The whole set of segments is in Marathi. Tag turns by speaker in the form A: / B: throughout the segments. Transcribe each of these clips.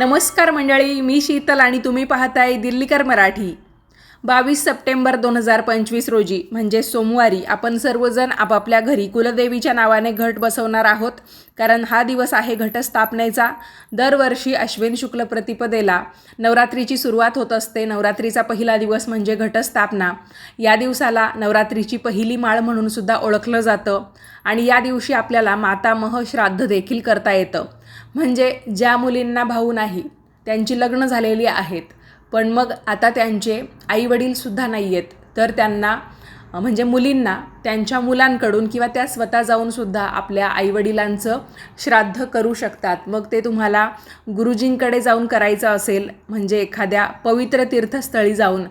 A: नमस्कार मंडळी मी शीतल आणि तुम्ही पाहताय दिल्लीकर मराठी. बावीस सप्टेंबर दोन हजार पंचवीस रोजी म्हणजे सोमवारी आपण सर्वजण आपापल्या घरी कुलदेवीच्या नावाने घट बसवणार आहोत. कारण हा दिवस आहे घटस्थापनेचा. दरवर्षी अश्विन शुक्ल प्रतिपदेला नवरात्रीची सुरुवात होत असते. नवरात्रीचा पहिला दिवस म्हणजे घटस्थापना. या दिवसाला नवरात्रीची पहिली माळ म्हणून सुद्धा ओळखलं जातं. आणि या दिवशी आपल्याला मातामह श्राद्ध देखील करता येतं. म्हणजे ज्या मुलींना भाऊ नाही त्यांची लग्न झालेली आहेत पण मग आता त्यांचे आईवडीलसुद्धा नाही आहेत तर त्यांना म्हणजे मुलींना त्यांच्या मुलांकडून किंवा त्या स्वतः जाऊनसुद्धा आपल्या आईवडिलांचं श्राद्ध करू शकतात. मग ते तुम्हाला गुरुजींकडे जाऊन करायचं असेल म्हणजे एखाद्या पवित्र तीर्थस्थळी जाऊन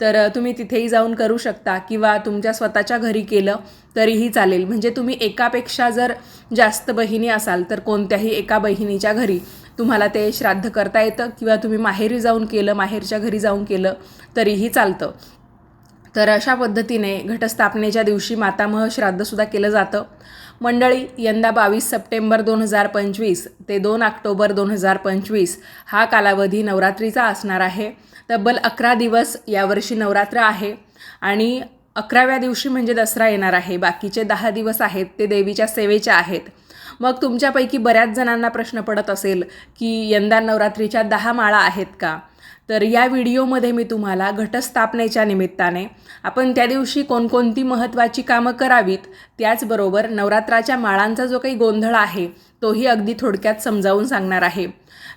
A: तर तुम्ही तिथेही जाऊन करू शकता किंवा तुमच्या स्वतःच्या घरी केलं तरीही चालेल. म्हणजे तुम्ही एकापेक्षा जर जास्त बहिणी असाल तर कोणत्याही एका बहिणीच्या घरी तुम्हाला ते श्राद्ध करता येतं किंवा तुम्ही माहेरी जाऊन केलं माहेरच्या घरी जाऊन केलं तरीही चालतं. तर अशा पद्धतीने घटस्थापनेच्या दिवशी मातामह श्राद्धसुद्धा केलं जातं. मंडळी यंदा बावीस सप्टेंबर दोन हजार पंचवीस ते दोन ऑक्टोबर दोन हजार पंचवीस हा कालावधी नवरात्रीचा असणार आहे. तब्बल अकरा दिवस यावर्षी नवरात्र आहे आणि अकराव्या दिवशी म्हणजे दसरा येणार आहे. बाकीचे दहा दिवस आहेत ते देवीच्या सेवेचे आहेत. मग तुमच्यापैकी बऱ्याच जणांना प्रश्न पडत असेल की यंदा नवरात्रीच्या दहा माळा आहेत का? तर या व्हिडिओमध्ये मी तुम्हाला घटस्थापनेच्या निमित्ताने आपण त्या दिवशी कोणकोणती महत्त्वाची कामं करावीत त्याचबरोबर नवरात्राच्या माळांचा जो काही गोंधळ आहे तोही अगदी थोडक्यात समजावून सांगणार आहे.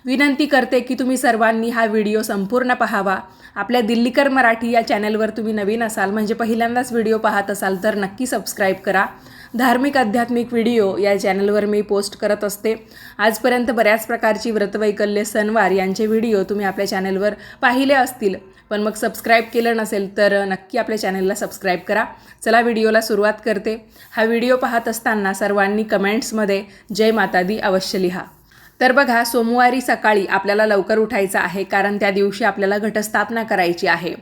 A: विनंती करते की तुम्ही सर्वांनी हा व्हिडिओ संपूर्ण पहावा. आपल्या दिल्लीकर मराठी या चॅनलवर तुम्ही नवीन असाल म्हणजे पहिल्यांदाच व्हिडिओ पाहत असाल तर नक्की सबस्क्राईब करा. धार्मिक आध्यात्मिक व्हिडिओ या चॅनलवर मी पोस्ट करत असते. आजपर्यंत बऱ्याच प्रकारची व्रतवैकल्य सणवार यांचे व्हिडिओ तुम्ही आपल्या चॅनलवर पाहिले असतील. पण मग सबस्क्राईब केलं नसेल तर नक्की आपल्या चॅनलला सबस्क्राईब करा. चला व्हिडिओला सुरुवात करते. हा व्हिडिओ पाहत असताना सर्वांनी कमेंट्समध्ये जय माता दी अवश्य लिहा. तर बघा सोमवारी सकाळी आपल्याला लवकर उठायचं आहे कारण त्या दिवशी आपल्याला घटस्थापना करायची आहे.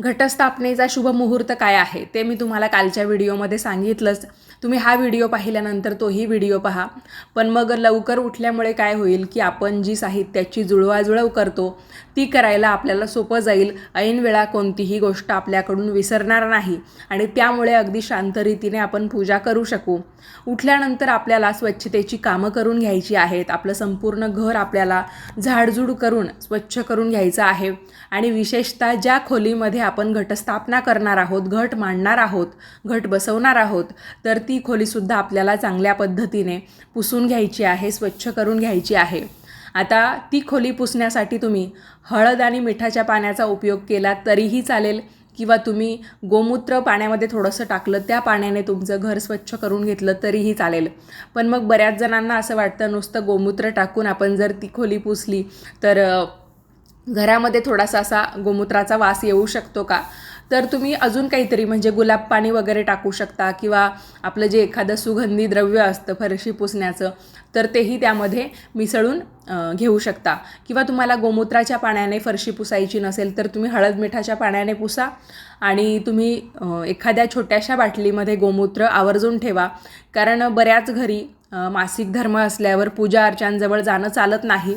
A: घटस्थापनेचा शुभ मुहूर्त काय आहे ते मी तुम्हाला कालच्या व्हिडिओमध्ये सांगितलंच. तुम्ही हा व्हिडिओ पाहिल्यानंतर तोही व्हिडिओ पहा. पण मग लवकर उठल्यामुळे काय होईल की आपण जी साहित्याची जुळवाजुळव करतो ती करायला आपल्याला सोपं जाईल. ऐन वेळा कोणतीही गोष्ट आपल्याकडून विसरणार नाही. आणि त्यामुळे अगदी शांत रीतीने आपण पूजा करू शकू. उठल्यानंतर आपल्याला स्वच्छतेची कामं करून घ्यायची आहेत. आपलं संपूर्ण घर आपल्याला झाडझूड करून स्वच्छ करून घ्यायचं आहे. आणि विशेषतः ज्या खोलीमध्ये आपण घटस्थापना करणार आहोत घट मांडणार आहोत घट बसवणार आहोत तर ती खोलीसुद्धा आपल्याला चांगल्या पद्धतीने पुसून घ्यायची आहे स्वच्छ करून घ्यायची आहे. आता ती खोली पुसण्यासाठी तुम्ही हळद आणि मिठाच्या पाण्याचा उपयोग केला तरीही चालेल. किंवा तुम्ही गोमूत्र पाण्यामध्ये थोडंसं टाकलं त्या पाण्याने तुमचं घर स्वच्छ करून घेतलं तरीही चालेल. पण मग बऱ्याच जणांना असं वाटतं नुसतं गोमूत्र टाकून आपण जर ती खोली पुसली तर घरामध्ये थोडासा असा गोमूत्राचा वास येऊ शकतो का? तर तुम्ही अजून काहीतरी म्हणजे गुलाब पाणी वगैरे टाकू शकता किंवा आपलं जे एखादं सुगंधी द्रव्य असतं फरशी पुसण्याचं तर तेही त्यामध्ये मिसळून घेऊ शकता. किंवा तुम्हाला गोमूत्राच्या पाण्याने फरशी पुसायची नसेल तर तुम्ही हळद मिठाच्या पाण्याने पुसा आणि तुम्ही एखाद्या छोट्याशा बाटलीमध्ये गोमूत्र आवर्जून ठेवा. कारण बऱ्याच घरी मासिक धर्म असल्यावर पूजा अर्चांजवळ जाणं चालत नाही.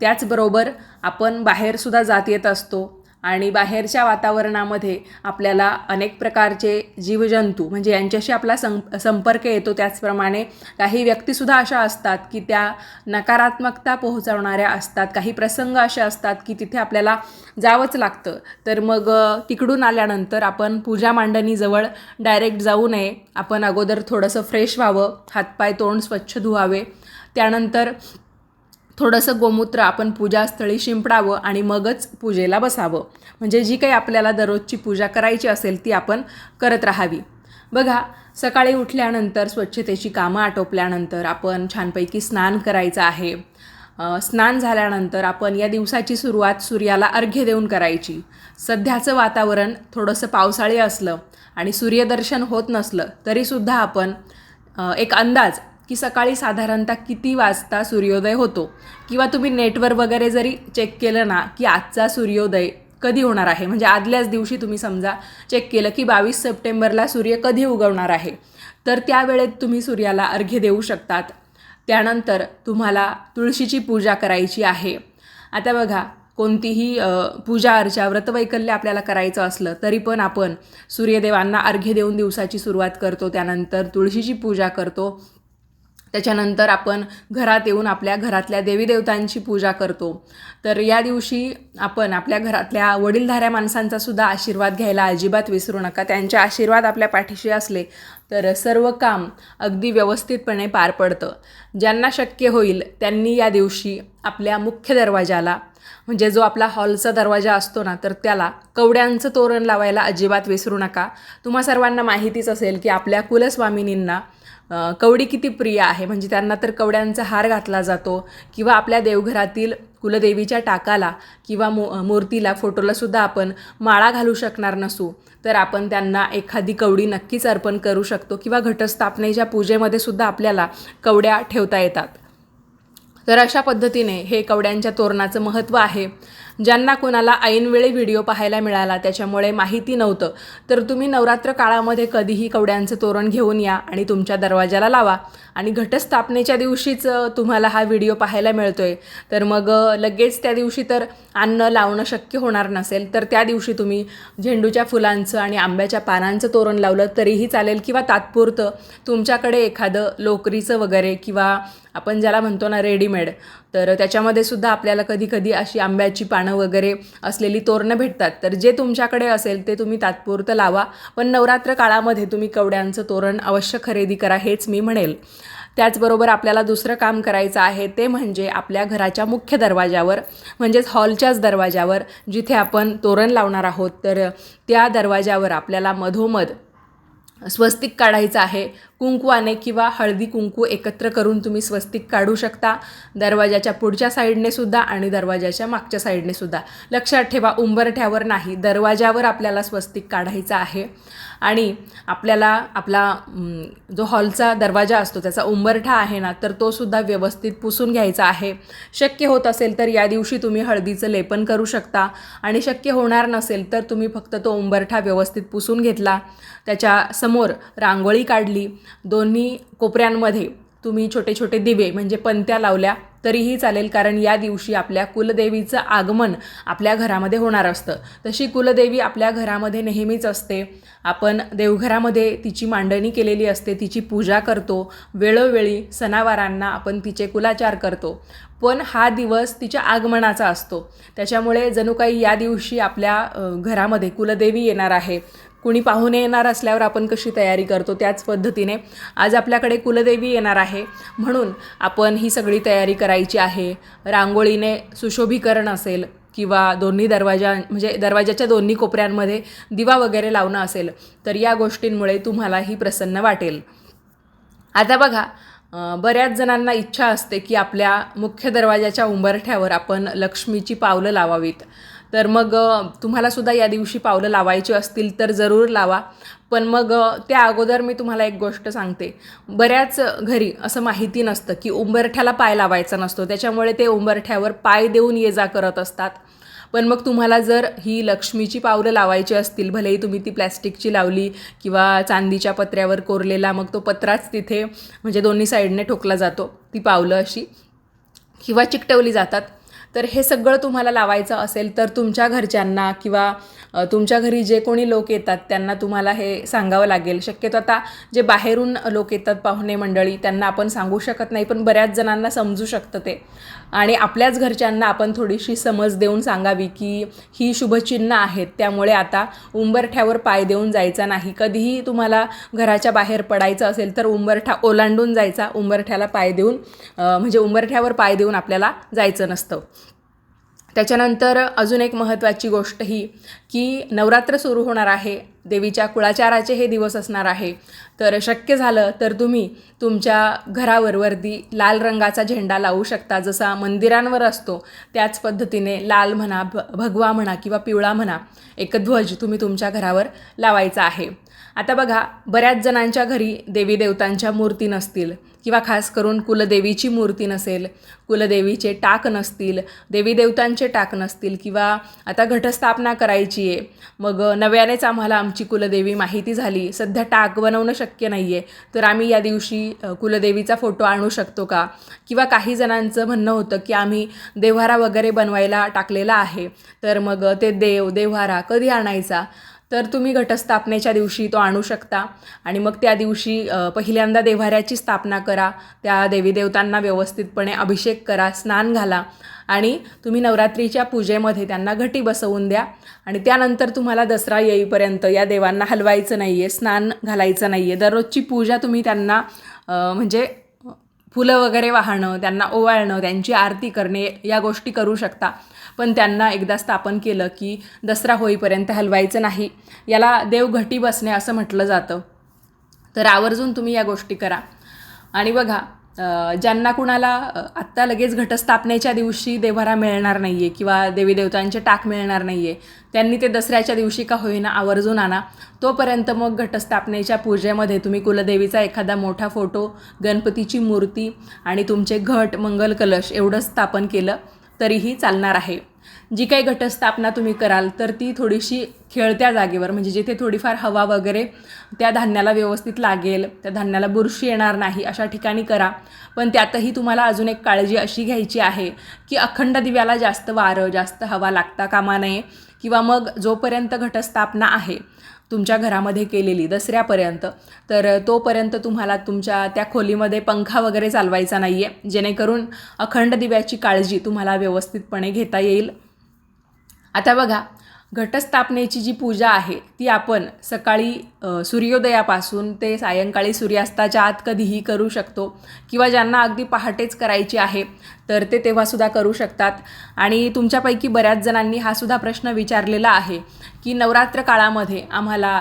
A: त्याचबरोबर आपण बाहेरसुद्धा जात येत असतो. आणि बाहेरच्या वातावरणामध्ये आपल्याला अनेक प्रकारचे जीवजंतू म्हणजे यांच्याशी आपला सं संपर्क येतो. त्याचप्रमाणे काही व्यक्तीसुद्धा अशा असतात की त्या नकारात्मकता पोहोचवणाऱ्या असतात. काही प्रसंग असे असतात की तिथे आपल्याला जावंच लागतं. तर मग तिकडून आल्यानंतर आपण पूजा मांडणीजवळ डायरेक्ट जाऊ नये. आपण अगोदर थोडंसं फ्रेश व्हावं. हातपाय तोंड स्वच्छ धुवावे. त्यानंतर थोडंसं गोमूत्र आपण पूजास्थळी शिंपडावं आणि मगच पूजेला बसावं. म्हणजे जी काही आपल्याला दररोजची पूजा करायची असेल ती आपण करत राहावी. बघा सकाळी उठल्यानंतर स्वच्छतेची कामं आटोपल्यानंतर आपण छानपैकी स्नान करायचं आहे. स्नान झाल्यानंतर आपण या दिवसाची सुरुवात सूर्याला अर्घ्य देऊन करायची. सध्याचं वातावरण थोडंसं पावसाळी असलं आणि सूर्यदर्शन होत नसलं तरीसुद्धा आपण एक अंदाज की सकाळी साधारणतः किती वाजता सूर्योदय होतो? किंवा तुम्ही नेटवर वगैरे जरी चेक केलं ना की आजचा सूर्योदय कधी होणार आहे? म्हणजे आदल्याच दिवशी तुम्ही समजा चेक केलं की बावीस सप्टेंबरला सूर्य कधी उगवणार आहे? तर त्यावेळेत तुम्ही सूर्याला अर्घ्य देऊ शकतात. त्यानंतर तुम्हाला तुळशीची पूजा करायची आहे. आता बघा कोणतीही पूजा अर्चा व्रतवैकल्य आपल्याला करायचं असलं तरी पण आपण सूर्यदेवांना अर्घ्य देऊन दिवसाची सुरुवात करतो. त्यानंतर तुळशीची पूजा करतो. त्याच्यानंतर आपण घरात येऊन आपल्या घरातल्या देवीदेवतांची पूजा करतो. तर या दिवशी आपण आपल्या घरातल्या वडीलधाऱ्या माणसांचा सुद्धा आशीर्वाद घ्यायला अजिबात विसरू नका. त्यांचे आशीर्वाद आपल्या पाठीशी असले तर सर्व काम अगदी व्यवस्थितपणे पार पडतं. ज्यांना शक्य होईल त्यांनी या दिवशी आपल्या मुख्य दरवाजाला म्हणजे जो आपला हॉलचा दरवाजा असतो ना तर त्याला कवड्यांचं तोरण लावायला अजिबात विसरू नका. तुम्हा सर्वांना माहितीच असेल की आपल्या कुलस्वामिनींना कवडी किती प्रिय आहे? म्हणजे त्यांना तर कवड्यांचा हार घातला जातो. किंवा आपल्या देवघरातील कुलदेवीच्या टाकाला किंवा मू मूर्तीला फोटोलासुद्धा आपण माळा घालू शकणार नसू. तर आपण त्यांना एखादी कवडी नक्कीच अर्पण करू शकतो किंवा घटस्थापनेच्या पूजेमध्ये सुद्धा आपल्याला कवड्या ठेवता येतात. तर अशा पद्धतीने हे कवड्यांच्या तोरणाचं महत्त्व आहे. ज्यांना कोणाला ऐनवेळी व्हिडिओ पाहायला मिळाला त्याच्यामुळे माहिती नव्हतं. तर तुम्ही नवरात्र काळामध्ये कधीही कवड्यांचं तोरण घेऊन या आणि तुमच्या दरवाजाला लावा. आणि घटस्थापनेच्या दिवशीच तुम्हाला हा व्हिडिओ पाहायला मिळतोय. तर मग लगेच त्या दिवशी तर अन्न लावणं शक्य होणार नसेल तर त्या दिवशी तुम्ही झेंडूच्या फुलांचं आणि आंब्याच्या पानांचं तोरण लावलं तरीही चालेल किंवा तात्पुरतं तुमच्याकडे एखादं लोकरीचं वगैरे किंवा आपण ज्याला म्हणतो ना रेडीमेड तर त्याच्यामध्ये सुद्धा आपल्याला कधी कधी अशी आंब्याची पानं वगैरे असलेली तोरणं भेटतात. तर जे तुमच्याकडे असेल ते तुम्ही तात्पुरतं लावा. पण नवरात्र काळामध्ये तुम्ही कवड्यांचं तोरण अवश्य खरेदी करा हेच मी म्हणेल. त्याचबरोबर आपल्याला दुसरं काम करायचं आहे ते म्हणजे आपल्या घराच्या मुख्य दरवाजावर म्हणजेच हॉलच्याच दरवाजावर जिथे आपण तोरण लावणार आहोत तर त्या दरवाजावर आपल्याला मधोमध स्वस्तिक काढायचं आहे. कुंकवाने किंवा हळदी कुंकू एकत्र करून तुम्ही स्वस्तिक काढू शकता. दरवाजाच्या पुढच्या साईडने सुद्धा आणि दरवाजाच्या मागच्या साईडने सुद्धा. लक्षात ठेवा उंबरठ्यावर नाही दरवाजावर आपल्याला स्वस्तिक काढायचं आहे. आणि आपल्याला आपला जो हॉलचा दरवाजा असतो त्याचा उंबरठा आहे ना तर तो सुद्धा व्यवस्थित पुसून घ्यायचा आहे. शक्य होत असेल तर या दिवशी तुम्ही हळदीचं लेपन करू शकता आणि शक्य होणार नसेल तर तुम्ही फक्त तो उंबरठा व्यवस्थित पुसून घेतला. त्याच्यासमोर रांगोळी काढली. दोन्ही कोपऱ्यांमध्ये तुम्ही छोटे छोटे दिवे म्हणजे पंत्या लावल्या तरीही चालेल कारण या दिवशी आपल्या कुलदेवीचं आगमन आपल्या घरामध्ये होणार असतं. तशी कुलदेवी आपल्या घरामध्ये नेहमीच असते. आपण देवघरामध्ये तिची मांडणी केलेली असते तिची पूजा करतो. वेळोवेळी सणावारांना आपण तिचे कुलाचार करतो. पण हा दिवस तिच्या आगमनाचा असतो. त्याच्यामुळे जणू काही या दिवशी आपल्या घरामध्ये कुलदेवी येणार आहे. कुणी पाहुणे येणार असल्यावर आपण कशी तयारी करतो त्याच पद्धतीने आज आपल्याकडे कुलदेवी येणार आहे. म्हणून आपण ही सगळी तयारी करायची आहे. रांगोळीने सुशोभीकरण असेल किंवा दोन्ही दरवाजा म्हणजे दरवाजाच्या दोन्ही कोपऱ्यांमध्ये दिवा वगैरे लावणं असेल तर या गोष्टींमुळे तुम्हालाही प्रसन्न वाटेल. आता बघा बऱ्याच जणांना इच्छा असते की आपल्या मुख्य दरवाजाच्या उंबरठ्यावर आपण लक्ष्मीची पावलं लावावीत. तर मग तुम्हालासुद्धा तुम्हाला सुद्धा या दिवशी पावलं लावायची असतील तर जरूर लावा. पण मग त्या अगोदर मी तुम्हाला एक गोष्ट सांगते. बऱ्याच घरी असं माहिती नसतं की उंबरठ्याला पाय लावायचा नसतो. त्याच्यामुळे ते उंबरठ्यावर पाय देऊन ये जा करत असतात. पण मग तुम्हाला जर ही लक्ष्मीची पावलं लावायची असतील भलेही तुम्ही ती प्लॅस्टिकची लावली किंवा चांदीच्या पत्र्यावर कोरलेला मग तो पत्राच तिथे म्हणजे दोन्ही साईडने ठोकला जातो ती पावलं अशी. किंवा चिकटवली जातात. तर हे सगळं तुम्हाला लावायचं असेल तर तुमच्या घरच्यांना किंवा तुमच्या घरी जे कोणी लोक येतात त्यांना तुम्हाला हे सांगावं लागेल. शक्यतो आता जे बाहेरून लोक येतात पाहुणे मंडळी त्यांना आपण सांगू शकत नाही पण बऱ्याच जणांना समजू शकतं ते. आणि आपल्याच घरच्यांना आपण थोडीशी समज देऊन सांगावी की ही शुभचिन्ह आहेत त्यामुळे आता उंबरठ्यावर पाय देऊन जायचा नाही. कधीही तुम्हाला घराच्या बाहेर पडायचं असेल तर उंबरठा ओलांडून जायचा उंबरठ्याला पाय देऊन म्हणजे उंबरठ्यावर पाय देऊन आपल्याला जायचं नसतं. त्याच्यानंतर अजून एक महत्त्वाची गोष्ट ही की नवरात्र सुरू होणार आहे देवीच्या कुळाचाराचे हे दिवस असणार आहे. तर शक्य झालं तर तुम्ही तुमच्या घरावर वरती लाल रंगाचा झेंडा लावू शकता जसा मंदिरांवर असतो. त्याच पद्धतीने लाल म्हणा भ भगवा म्हणा किंवा पिवळा म्हणा एक ध्वज तुम्ही तुमच्या घरावर लावायचा आहे. आता बघा बऱ्याच जणांच्या घरी देवी देवतांच्या मूर्ती नसतील. किंवा खास करून कुलदेवीची मूर्ती नसेल कुलदेवीचे टाक नसतील देवी देवतांचे टाक नसतील किंवा आता घटस्थापना करायची आहे मग नव्यानेच आम्हाला आमची कुलदेवी माहिती झाली सध्या टाक बनवणं शक्य नाही आहे तर आम्ही या दिवशी कुलदेवीचा फोटो आणू शकतो का? किंवा काही जणांचं म्हणणं होतं की आम्ही देव्हारा वगैरे बनवायला टाकलेला आहे तर मग ते देव देव्हारा कधी आणायचा? तर तुम्ही घटस्थापनेच्या दिवशी तो आणू शकता. आणि मग त्या दिवशी पहिल्यांदा देव्हाऱ्याची स्थापना करा. त्या देवी देवतांना व्यवस्थितपणे अभिषेक करा स्नान घाला. आणि तुम्ही नवरात्रीच्या पूजेमध्ये त्यांना घटी बसवून द्या. आणि त्यानंतर तुम्हाला दसरा येईपर्यंत या देवांना हलवायचं नाही आहे स्नान घालायचं नाही आहे दररोजची पूजा तुम्ही त्यांना म्हणजे फुलं वगैरे वाहणं त्यांना ओवाळणं त्यांची आरती करणे या गोष्टी करू शकता. पण त्यांना एकदा स्थापन केलं की दसरा होईपर्यंत हलवायचं नाही. याला देवघटी बसणे असं म्हटलं जातं. तर आवर्जून तुम्ही या गोष्टी करा. आणि बघा ज्यांना कुणाला आत्ता लगेच घटस्थापनेच्या दिवशी देव्हारा मिळणार नाही आहे किंवा देवी देवतांचे टाक मिळणार नाही आहे त्यांनी ते दसऱ्याच्या दिवशी का होईना आवर्जून आणा. तोपर्यंत मग घटस्थापनेच्या पूजेमध्ये तुम्ही कुलदेवीचा एखादा मोठा फोटो गणपतीची मूर्ती आणि तुमचे घट मंगल कलश एवढं स्थापन केलं. तरीही चालणार आहे. जी काही घटस्थापना तुम्ही कराल तर ती थोडीशी खेळत्या जागेवर म्हणजे जिथे थोडीफार हवा वगैरे त्या धान्याला व्यवस्थित लागेल त्या धान्याला बुरशी येणार नाही अशा ठिकाणी करा. पण त्यातही तुम्हाला अजून एक काळजी अशी घ्यायची आहे की अखंड दिव्याला जास्त वारं जास्त हवा लागता कामा नये. किंवा मग जोपर्यंत घटस्थापना आहे तुमच्या घरामध्ये केलेली दसऱ्यापर्यंत तर तोपर्यंत तुम्हाला तुमच्या त्या खोलीमध्ये पंखा वगैरे चालवायचा नाही आहे जेणेकरून अखंड दिव्याची काळजी तुम्हाला व्यवस्थितपणे घेता येईल. आता बघा घटस्थापनेची जी पूजा आहे ती आपण सकाळी सूर्योदयापासून ते सायंकाळी सूर्यास्ताच्या आत कधीही करू शकतो. किंवा ज्यांना अगदी पहाटेच करायची आहे तर ते तेव्हासुद्धा करू शकतात. आणि तुमच्यापैकी बऱ्याच जणांनी हा सुद्धा प्रश्न विचारलेला आहे की नवरात्र काळामध्ये आम्हाला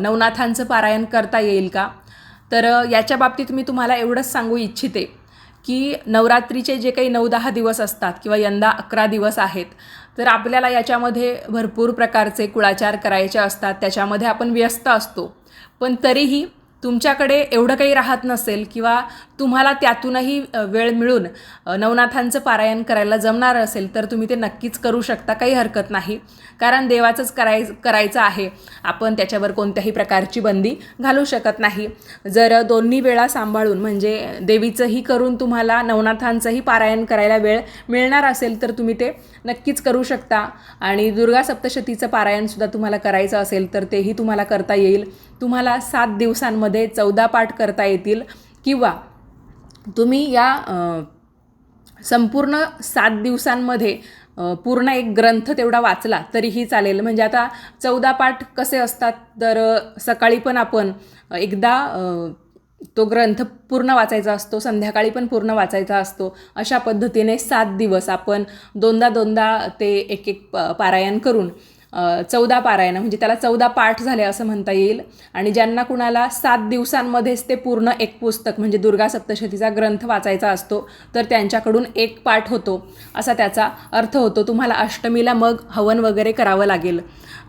A: नवनाथांचं पारायण करता येईल का? तर याच्या बाबतीत मी तुम्हाला एवढंच सांगू इच्छिते की नवरात्रीचे जे काही नऊ दहा दिवस असतात किंवा यंदा अकरा दिवस आहेत तर आपल्याला याच्यामध्ये भरपूर प्रकारचे कुळाचार करायचे असतात त्याच्यामध्ये आपण व्यस्त असतो. पण तरीही तुमच्याकडे एवढं काही राहत नसेल किंवा तुम्हाला त्यातूनही वेळ मिळून नवनाथांचं पारायण करायला जमणार असेल तर तुम्ही ते नक्कीच करू शकता. काही हरकत नाही. कारण देवाचंच कराय करायचं आहे. आपण त्याच्यावर कोणत्याही प्रकारची बंदी घालू शकत नाही. जर दोन्ही वेळा सांभाळून म्हणजे देवीचंही करून तुम्हाला नवनाथांचंही पारायण करायला वेळ मिळणार असेल तर तुम्ही ते नक्कीच करू शकता. आणि दुर्गा सप्तशतीचं पारायणसुद्धा तुम्हाला करायचं असेल तर तेही तुम्हाला करता येईल. तुम्हाला सात दिवसांमध्ये चौदा पाठ करता येतील. किंवा तुम्ही या संपूर्ण सात दिवसांमध्ये पूर्ण एक ग्रंथ तेवढा वाचला तरीही चालेल. म्हणजे आता चौदा पाठ कसे असतात तर सकाळी पण आपण एकदा तो ग्रंथ पूर्ण वाचायचा असतो संध्याकाळी पण पूर्ण वाचायचा असतो. अशा पद्धतीने सात दिवस आपण दोनदा दोनदा ते एक एक प- पारायण करून चौदा पारायण म्हणजे त्याला चौदा पाठ झाले असं म्हणता येईल. आणि ज्यांना कुणाला सात दिवसांमध्येच ते पूर्ण एक पुस्तक म्हणजे दुर्गा सप्तशतीचा ग्रंथ वाचायचा असतो तर त्यांच्याकडून एक पाठ होतो. असा त्याचा अर्थ होतो तुम्हाला अष्टमीला मग हवन वगैरे करावं लागेल.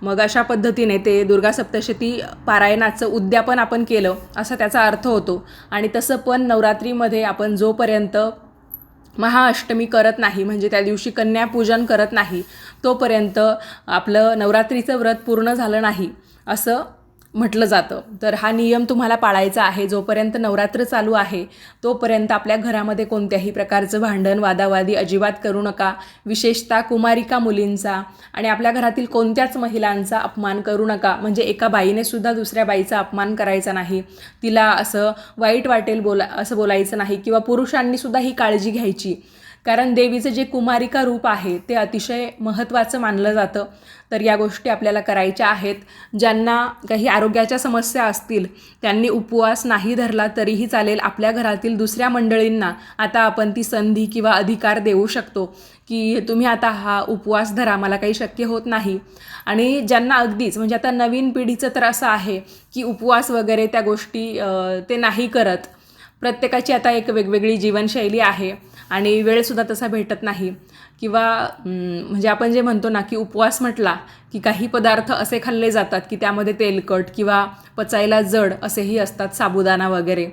A: मग अशा पद्धतीने ते दुर्गा सप्तशती पारायणाचं उद्यापन आपण केलं असा त्याचा अर्थ होतो. आणि तसं पण नवरात्रीमध्ये आपण जोपर्यंत महाअष्टमी करत नाही म्हणजे त्या दिवशी कन्यापूजन करत नाही तोपर्यंत आपलं नवरात्रीचं व्रत पूर्ण झालं नाही असं म्हटलं जातं. तर हा नियम तुम्हाला पाळायचा आहे. जोपर्यंत नवरात्र चालू आहे तोपर्यंत आपल्या घरामध्ये कोणत्याही प्रकारचं भांडण वादावादी अजिबात करू नका. विशेषतः कुमारिका मुलींचा आणि आपल्या घरातील कोणत्याच महिलांचा अपमान करू नका. म्हणजे एका बाईने सुद्धा दुसऱ्या बाईचा अपमान करायचा नाही. तिला असं वाईट वाटेल बोला असं बोलायचं नाही किंवा पुरुषांनी सुद्धा ही काळजी घ्यायची. कारण देवीचं जे कुमारिका रूप आहे ते अतिशय महत्त्वाचं मानलं जातं. तर या गोष्टी आपल्याला करायच्या आहेत. ज्यांना काही आरोग्याच्या समस्या असतील त्यांनी उपवास नाही धरला तरीही चालेल. आपल्या घरातील दुसऱ्या मंडळींना आता आपण ती संधी किंवा अधिकार देऊ शकतो की तुम्ही आता हा उपवास धरा मला काही शक्य होत नाही. आणि ज्यांना अगदीच म्हणजे आता नवीन पिढीचं तर असं आहे की उपवास वगैरे त्या गोष्टी ते नाही करत. प्रत्येकाची आता एक वेगवेगळी जीवनशैली आहे. आणि वेळसुद्धा तसा भेटत नाही. किंवा म्हणजे आपण जे म्हणतो ना की उपवास म्हटला की काही पदार्थ असे खाल्ले जातात की त्यामध्ये तेलकट किंवा पचायला जड असेही असतात साबुदाणा वगैरे.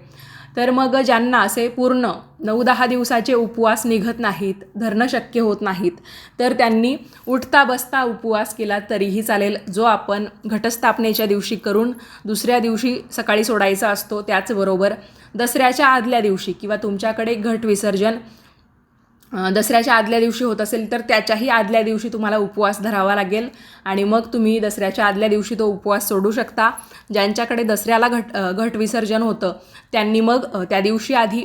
A: तर मग ज्यांना असे पूर्ण नऊ दहा दिवसाचे उपवास निघत नाहीत धरणं शक्य होत नाहीत तर त्यांनी उठता बसता उपवास केला तरीही चालेल जो आपण घटस्थापनेच्या दिवशी करून दुसऱ्या दिवशी सकाळी सोडायचा असतो त्याचबरोबर दसऱ्याच्या आदल्या दिवशी किंवा तुमच्याकडे घट विसर्जन दसऱ्याच्या आदल्या दिवशी होत असेल तर त्याच्याही आदल्या दिवशी तुम्हाला उपवास धरावा लागेल. आणि मग तुम्ही दसऱ्याच्या आदल्या दिवशी तो उपवास सोडू शकता. ज्यांच्याकडे दसऱ्याला घट घट विसर्जन होतं त्यांनी मग त्या दिवशी आधी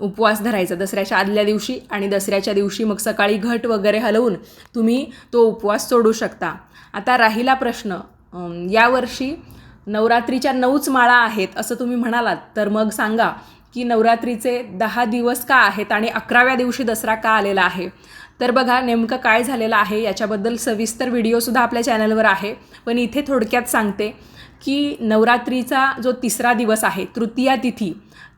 A: उपवास धरायचा. दसऱ्याच्या आदल्या दिवशी आणि दसऱ्याच्या दिवशी मग सकाळी घट वगैरे हलवून तुम्ही तो उपवास सोडू शकता. आता राहिला प्रश्न यावर्षी नवरात्रीच्या नऊच माळा आहेत असं तुम्ही म्हणालात तर मग सांगा की नवरात्रीचे दहा दिवस का आहेत आणि अकराव्या दिवशी दसरा का आलेला आहे? तर बघा नेमकं काय झालेलं आहे याच्याबद्दल सविस्तर व्हिडिओसुद्धा आपल्या चॅनलवर आहे. पण इथे थोडक्यात सांगते की नवरात्रीचा जो तिसरा दिवस आहे तृतीया तिथी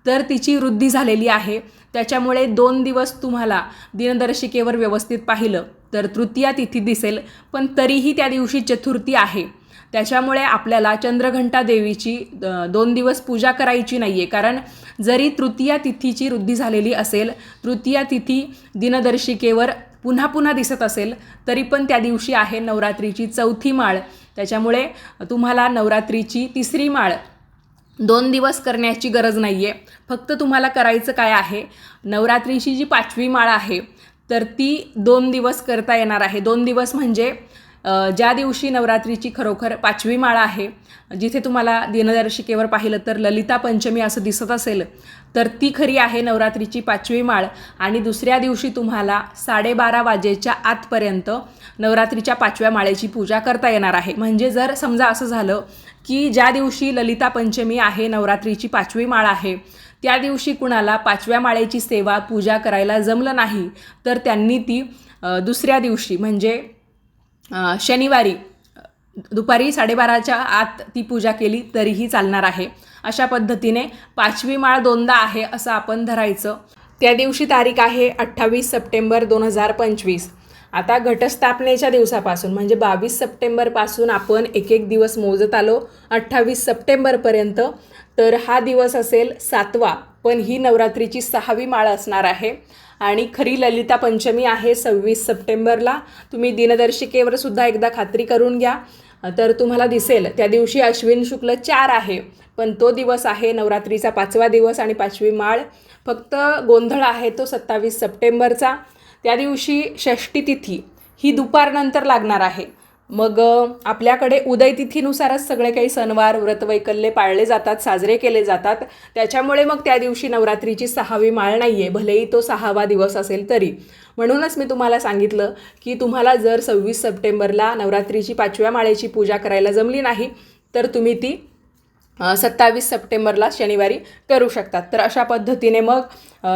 A: तर तिची वृद्धी झालेली आहे. त्याच्यामुळे दोन दिवस तुम्हाला दिनदर्शिकेवर व्यवस्थित पाहिलं तर तृतीया तिथी दिसेल. पण तरीही त्या दिवशी चतुर्थी आहे. त्याच्यामुळे आपल्याला चंद्रघंटा देवीची दोन दिवस पूजा करायची नाही आहे कारण जरी तृतीया तिथीची वृद्धी झालेली असेल तृतीया तिथी दिनदर्शिकेवर पुन्हा पुन्हा दिसत असेल तरी पण त्या दिवशी आहे नवरात्रीची चौथी माळ. त्याच्यामुळे तुम्हाला नवरात्रीची तिसरी माळ दोन दिवस करण्याची गरज नाही आहे फक्त तुम्हाला करायचं काय आहे नवरात्रीची जी पाचवी माळ आहे तर ती दोन दिवस करता येणार आहे. दोन दिवस म्हणजे ज्या दिवशी नवरात्रीची खरोखर पाचवी माळा आहे जिथे तुम्हाला दिनदर्शिकेवर पाहिलं तर ललिता पंचमी असं दिसत असेल तर ती खरी आहे नवरात्रीची पाचवी माळ. आणि दुसऱ्या दिवशी तुम्हाला साडेबारा वाजेच्या आतपर्यंत नवरात्रीच्या पाचव्या माळेची पूजा करता येणार आहे. म्हणजे जर समजा असं झालं की ज्या दिवशी ललिता पंचमी आहे नवरात्रीची पाचवी माळ आहे त्या दिवशी कुणाला पाचव्या माळेची सेवा पूजा करायला जमलं नाही तर त्यांनी ती दुसऱ्या दिवशी म्हणजे शनिवारी दुपारी साडेबाराच्या आत ती पूजा केली तरीही चालणार आहे. अशा पद्धतीने पाचवी माळ दोनदा आहे असं आपण धरायचं. त्या दिवशी तारीख आहे अठ्ठावीस सप्टेंबर दोन हजार पंचवीस. आता घटस्थापनेच्या दिवसापासून म्हणजे बावीस सप्टेंबरपासून आपण एक एक दिवस मोजत आलो अठ्ठावीस सप्टेंबरपर्यंत तर हा दिवस असेल सातवा पण ही नवरात्रीची सहावी माळ असणार आहे. आणि खरी ललिता पंचमी आहे सव्वीस सप्टेंबरला. तुम्ही दिनदर्शिकेवर सुद्धा एकदा खात्री करून घ्या. तर तुम्हाला दिसेल त्या दिवशी अश्विन शुक्ल चार आहे. पण तो दिवस आहे नवरात्रीचा पाचवा दिवस आणि पाचवी माळ. फक्त गोंधळ आहे तो सत्तावीस सप्टेंबरचा. त्या दिवशी षष्टी तिथी ही दुपारनंतर लागणार आहे. मग आपल्याकडे उदयतिथीनुसारच सगळे काही सणवार व्रतवैकल्ये पाळले जातात साजरे केले जातात. त्याच्यामुळे मग त्या दिवशी नवरात्रीची सहावी माळ नाही आहे भलेही तो सहावा दिवस असेल तरी. म्हणूनच मी तुम्हाला सांगितलं की तुम्हाला जर सव्वीस सप्टेंबरला नवरात्रीची पाचव्या माळेची पूजा करायला जमली नाही तर तुम्ही ती सत्तावीस सप्टेंबरला शनिवारी करू शकतात. तर अशा पद्धतीने मग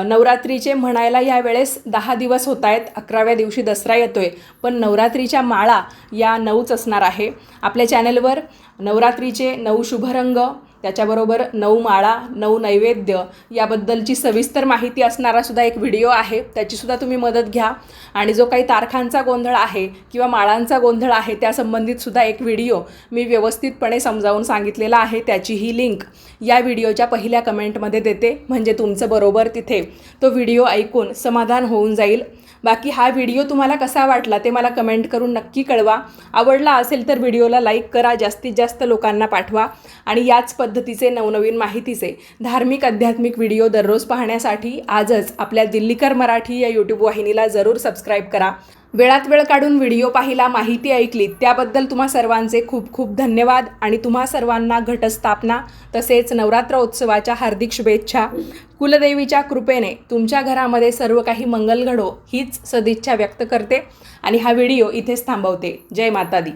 A: नवरात्रीचे म्हणायला या वेळेस दहा दिवस होत आहेत. अकराव्या दिवशी दसरा येतो आहे पण नवरात्रीच्या माळा या नऊच असणार आहे. आपल्या चॅनलवर नवरात्रीचे नऊ शुभरंग त्याच्याबरोबर नऊ माळा नऊ नैवेद्य याबद्दलची सविस्तर माहिती असणारा सुद्धा एक व्हिडिओ आहे. त्याचीसुद्धा तुम्ही मदत घ्या. आणि जो काही तारखांचा गोंधळ आहे किंवा माळांचा गोंधळ आहे त्यासंबंधित सुद्धा एक व्हिडिओ मी व्यवस्थितपणे समजावून सांगितलेला आहे. त्याची ही लिंक या व्हिडिओच्या पहिल्या कमेंटमध्ये देते. म्हणजे तुमचं बरोबर तिथे तो व्हिडिओ ऐकून समाधान होऊन जाईल. बाकी हा व्हिडिओ तुम्हाला कसा वाटला ते मला कमेंट करून नक्की कळवा. आवडला असेल तर व्हिडिओला लाईक करा. जास्तीत जास्त लोकांना पाठवा. आणि याच पद्धतीचे नवनवीन माहितीचे धार्मिक आध्यात्मिक व्हिडिओ दररोज पाहण्यासाठी आजच आपल्या दिल्लीकर मराठी या यूट्यूब वाहिनीला जरूर सबस्क्राईब करा. वेळात वेळ काढून व्हिडिओ पाहिला माहिती ऐकली त्याबद्दल तुम्हा सर्वांचे खूप खूप धन्यवाद आणि तुम्हा सर्वांना घटस्थापना तसेच नवरात्र उत्सवाच्या हार्दिक शुभेच्छा. कुलदेवीच्या कृपेने तुमच्या घरामध्ये सर्व काही मंगल घडो हीच सदिच्छा व्यक्त करते आणि हा व्हिडिओ इथेच थांबवते. जय माता दी